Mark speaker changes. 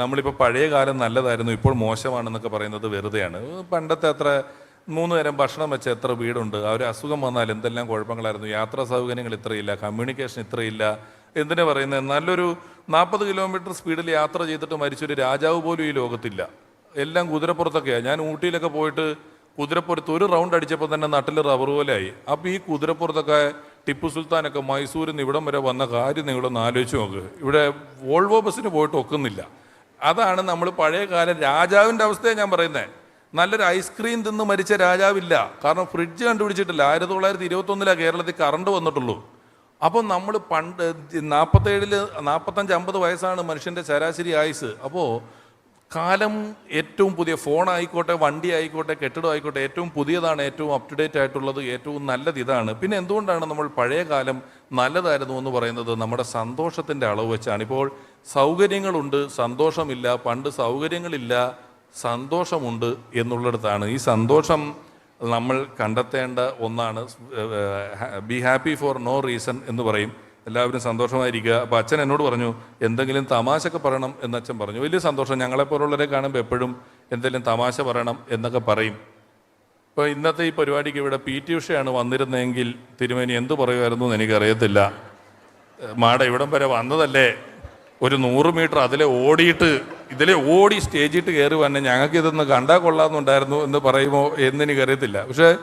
Speaker 1: നമ്മളിപ്പോൾ പഴയ കാലം നല്ലതായിരുന്നു ഇപ്പോൾ മോശമാണെന്നൊക്കെ പറയുന്നത് വെറുതെയാണ്. പണ്ടത്തെ അത്ര മൂന്ന് നേരം ഭക്ഷണം വെച്ച എത്ര വീടുണ്ട് ഒരു അസുഖം വന്നാൽ എന്തെല്ലാം കുഴപ്പങ്ങളായിരുന്നു യാത്രാ സൗകര്യങ്ങൾ ഇത്രയില്ല കമ്മ്യൂണിക്കേഷൻ ഇത്രയില്ല എന്തിനാ പറയുന്നത് നല്ലൊരു നാൽപ്പത് കിലോമീറ്റർ സ്പീഡിൽ യാത്ര ചെയ്തിട്ട് മരിച്ചൊരു രാജാവ് പോലും ഈ ലോകത്തില്ല. എല്ലാം കുതിരപ്പുറത്തൊക്കെയാണ് ഞാൻ ഊട്ടിയിലൊക്കെ പോയിട്ട് കുതിരപ്പുറത്ത് ഒരു റൗണ്ട് അടിച്ചപ്പോൾ തന്നെ നട്ടിൽ റബ്ബർ പോലെയായി അപ്പോൾ ഈ കുതിരപ്പുറത്തൊക്കെ ടിപ്പു സുൽത്താനൊക്കെ മൈസൂരിൽ നിന്ന് ഇവിടം വരെ വന്ന കാര്യം നിങ്ങളൊന്ന് ആലോചിച്ച് നോക്ക്. ഇവിടെ വോൾവോ ബസ്സിന് പോയിട്ട് ഒക്കുന്നില്ല. അതാണ് നമ്മൾ പഴയ കാലം രാജാവിന്റെ അവസ്ഥയാണ് ഞാൻ പറയുന്നത്. നല്ലൊരു ഐസ്ക്രീം തിന്ന് മരിച്ച രാജാവില്ല. കാരണം ഫ്രിഡ്ജ് കണ്ടുപിടിച്ചിട്ടില്ല. ആയിരത്തി തൊള്ളായിരത്തി ഇരുപത്തൊന്നിലാണ് കേരളത്തിൽ കറണ്ട് വന്നിട്ടുള്ളൂ. അപ്പോൾ നമ്മൾ പണ്ട് നാൽപ്പത്തേഴിൽ നാൽപ്പത്തഞ്ച് അമ്പത് വയസ്സാണ് മനുഷ്യന്റെ ശരാശരി ആയുസ് അപ്പോൾ കാലം ഏറ്റവും പുതിയ ഫോൺ ആയിക്കോട്ടെ വണ്ടി ആയിക്കോട്ടെ കെട്ടിടം ആയിക്കോട്ടെ ഏറ്റവും പുതിയതാണ് ഏറ്റവും അപ് ടു ഡേറ്റ് ആയിട്ടുള്ളത് ഏറ്റവും നല്ലത് ഇതാണ്. പിന്നെ എന്തുകൊണ്ടാണ് നമ്മൾ പഴയ കാലം നല്ലതായിരുന്നു എന്ന് പറയുന്നത്? നമ്മുടെ സന്തോഷത്തിന്റെ അളവ് വെച്ചാണ്. ഇപ്പോൾ സൗകര്യങ്ങളുണ്ട് സന്തോഷമില്ല. പണ്ട് സൗകര്യങ്ങളില്ല സന്തോഷമുണ്ട് എന്നുള്ളിടത്താണ്. ഈ സന്തോഷം നമ്മൾ കണ്ടെത്തേണ്ട ഒന്നാണ് be happy for no reason എന്ന് പറയും. എല്ലാവരും സന്തോഷമായിരിക്കുക. അപ്പോൾ അച്ഛൻ എന്നോട് പറഞ്ഞു എന്തെങ്കിലും തമാശയൊക്കെ പറയണം എന്ന് അച്ഛൻ പറഞ്ഞു. വലിയ സന്തോഷം. ഞങ്ങളെപ്പോലുള്ളവരെ കാണുമ്പോൾ എപ്പോഴും എന്തെങ്കിലും തമാശ പറയണം എന്നൊക്കെ പറയും. ഇപ്പോൾ ഇന്നത്തെ ഈ പരിപാടിക്ക് ഇവിടെ പി ടി ഉഷയാണ് വന്നിരുന്നതെങ്കിൽ തിരുമേനി എന്ത് പറയുമായിരുന്നു എന്ന് എനിക്കറിയത്തില്ല. മാഡ ഇവിടം വരെ വന്നതല്ലേ? ഒരു നൂറ് മീറ്റർ അതിലെ ഓടിയിട്ട് ഇതിലെ ഓടി സ്റ്റേജിട്ട് കയറി വന്നെ ഞങ്ങൾക്ക് ഇതൊന്ന് കണ്ടാൽ കൊള്ളാമെന്നുണ്ടായിരുന്നു എന്ന് പറയുമോ എന്ന് എനിക്കറിയത്തില്ല. പക്ഷേ